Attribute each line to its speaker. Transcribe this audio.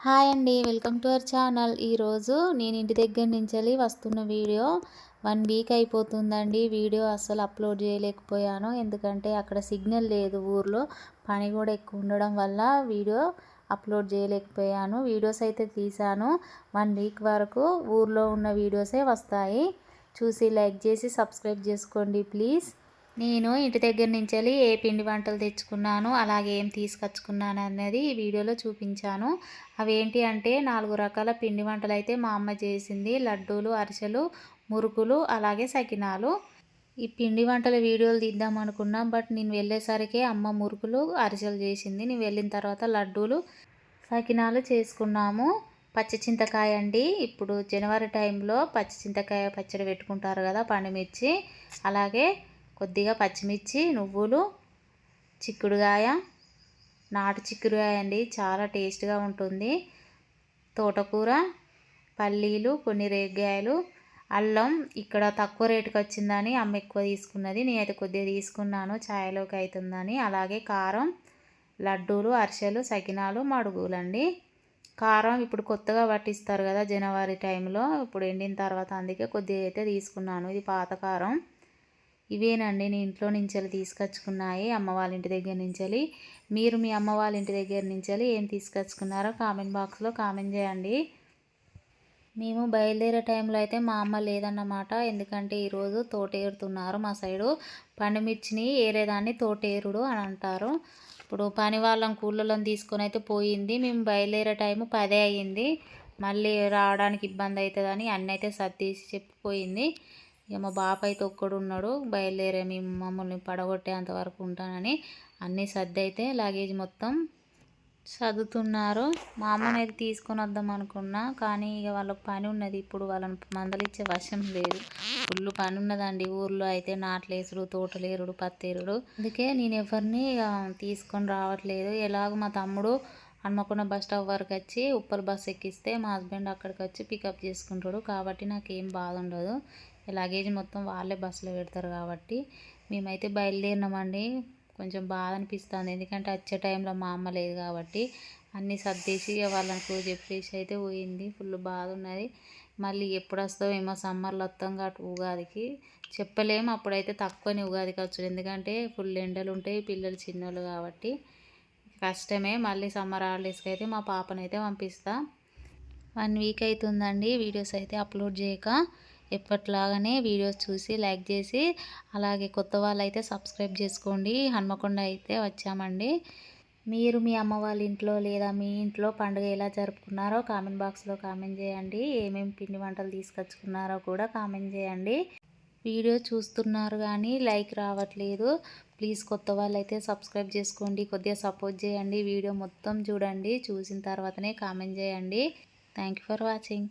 Speaker 1: Hi అండి welcome to our channel. ఈరోజు నేను ఇంటి దగ్గర నుంచి వస్తున్న వీడియో వన్ వీక్ అయిపోతుందండి. వీడియో అస్సలు అప్లోడ్ చేయలేకపోయాను. ఎందుకంటే అక్కడ సిగ్నల్ లేదు ఊర్లో. పని కూడా ఎక్కువ ఉండడం వల్ల వీడియో అప్లోడ్ చేయలేకపోయాను. వీడియోస్ అయితే తీశాను. వన్ వీక్ వరకు ఊర్లో ఉన్న వీడియోసే వస్తాయి. చూసి లైక్ చేసి సబ్స్క్రైబ్ చేసుకోండి ప్లీజ్. నేను ఇంటి దగ్గర నుంచి వెళ్ళి ఏ పిండి వంటలు తెచ్చుకున్నాను అలాగే ఏం తీసుకొచ్చుకున్నాను అనేది ఈ వీడియోలో చూపించాను. అవి ఏంటి అంటే నాలుగు రకాల పిండి వంటలు అయితే మా అమ్మ చేసింది. లడ్డూలు అరిసెలు మురుకులు అలాగే సకినాలు. ఈ పిండి వంటల వీడియోలు తీద్దాం అనుకున్నాం బట్ నేను వెళ్ళేసరికి అమ్మ మురుకులు అరిసెలు చేసింది. నేను వెళ్ళిన తర్వాత లడ్డూలు సకినాలు చేసుకున్నాము. పచ్చిచింతకాయ అండి. ఇప్పుడు జనవరి టైంలో పచ్చి చింతకాయ పచ్చడి పెట్టుకుంటారు కదా పండుమిర్చి. అలాగే కొద్దిగా పచ్చిమిర్చి నువ్వులు చిక్కుడుగాయ నాటు చిక్కుడుగాయ అండి చాలా టేస్ట్గా ఉంటుంది. తోటకూర పల్లీలు కొన్ని రేగ్గాయలు అల్లం ఇక్కడ తక్కువ రేటుకి వచ్చిందని అమ్మ ఎక్కువ తీసుకున్నది. నేనైతే కొద్దిగా తీసుకున్నాను. ఛాయలోకి అవుతుందని అలాగే కారం లడ్డూలు అరిసెలు సకినాలు మడుగులండి. కారం ఇప్పుడు కొత్తగా పట్టిస్తారు కదా జనవరి టైంలో ఇప్పుడు ఎండిన తర్వాత అందుకే కొద్దిగా అయితే తీసుకున్నాను. ఇది పాత కారం ఇవేనండి నేను ఇంట్లో నుంచి తీసుకొచ్చుకున్నాయి అమ్మ వాళ్ళ ఇంటి దగ్గర నుంచి మీరు మీ అమ్మ వాళ్ళ ఇంటి దగ్గర నుంచి ఏం తీసుకొచ్చుకున్నారో కామెంట్ బాక్స్లో కామెంట్ చేయండి. మేము బయలుదేరే టైంలో అయితే మా అమ్మ లేదన్నమాట. ఎందుకంటే ఈరోజు తోటేరుతున్నారు మా సైడు. పండుమిర్చిని ఏరేదాన్ని తోటేరుడు అని అంటారు. ఇప్పుడు పని వాళ్ళం కూళ్ళలను తీసుకొని అయితే పోయింది. మేము బయలుదేరే టైము పదే అయ్యింది. మళ్ళీ రావడానికి ఇబ్బంది అవుతుందని అన్నీ అయితే సర్దీసి చెప్పిపోయింది. ఇక మా బాప అయితే ఒక్కడు ఉన్నాడు బయలుదేరే మేము మమ్మల్ని పడగొట్టేంత వరకు ఉంటానని అన్నీ సర్ది అయితే లగేజ్ మొత్తం చదువుతున్నారు మా అమ్మని అయితే తీసుకొని వద్దాం అనుకున్నా కానీ ఇక వాళ్ళకి పని ఉన్నది ఇప్పుడు వాళ్ళని మందలిచ్చే వశం లేదు. ఫుల్ పని ఉన్నదండి ఊర్లో అయితే నాట్లేసుడు తోటలేరుడు పత్తేరుడు. అందుకే నేను ఎవరిని ఇక తీసుకొని రావట్లేదు. ఎలాగో మా తమ్ముడు హన్మకొండ బస్ స్టాప్ వరకు వచ్చి ఉప్పల్ బస్ ఎక్కిస్తే మా హస్బెండ్ అక్కడికి వచ్చి పికప్ చేసుకుంటాడు. కాబట్టి నాకు ఏం బాధ ఉండదు. లగేజ్ మొత్తం వాళ్ళే బస్సులో పెడతారు కాబట్టి మేమైతే బయలుదేరినామండి. కొంచెం బాధ అనిపిస్తుంది. ఎందుకంటే వచ్చే టైంలో మా అమ్మ లేదు కాబట్టి అన్నీ సర్దేసి వాళ్ళకు చెప్పేసి అయితే పోయింది. ఫుల్ బాధ ఉన్నది. మళ్ళీ ఎప్పుడు వస్తావు ఏమో సమ్మర్లో వస్తాం కాబట్టి ఉగాదికి చెప్పలేము. అప్పుడైతే తక్కువనే ఉగాదికి వచ్చు ఎందుకంటే ఫుల్ ఎండలు ఉంటాయి. పిల్లలు చిన్నోళ్ళు కాబట్టి కష్టమే. మళ్ళీ సమ్మర్ హాలిడేస్కి అయితే మా పాపనైతే పంపిస్తా. వన్ వీక్ అవుతుందండి. వీడియోస్ అయితే అప్లోడ్ చేయక ఎప్పట్లాగానే వీడియోస్ చూసి లైక్ చేసి అలాగే కొత్త వాళ్ళు అయితే సబ్స్క్రైబ్ చేసుకోండి. హన్మకొండ అయితే వచ్చామండి. మీరు మీ అమ్మ వాళ్ళ ఇంట్లో లేదా మీ ఇంట్లో పండుగ ఎలా జరుపుకున్నారో కామెంట్ బాక్స్లో కామెంట్ చేయండి. ఏమేమి పిండి వంటలు తీసుకొచ్చుకున్నారో కూడా కామెంట్ చేయండి. వీడియో చూస్తున్నారు కానీ లైక్ రావట్లేదు. ప్లీజ్ కొత్త వాళ్ళు అయితే సబ్స్క్రైబ్ చేసుకోండి. కొద్దిగా సపోర్ట్ చేయండి. వీడియో మొత్తం చూడండి. చూసిన తర్వాతనే కామెంట్ చేయండి. Thank for watching.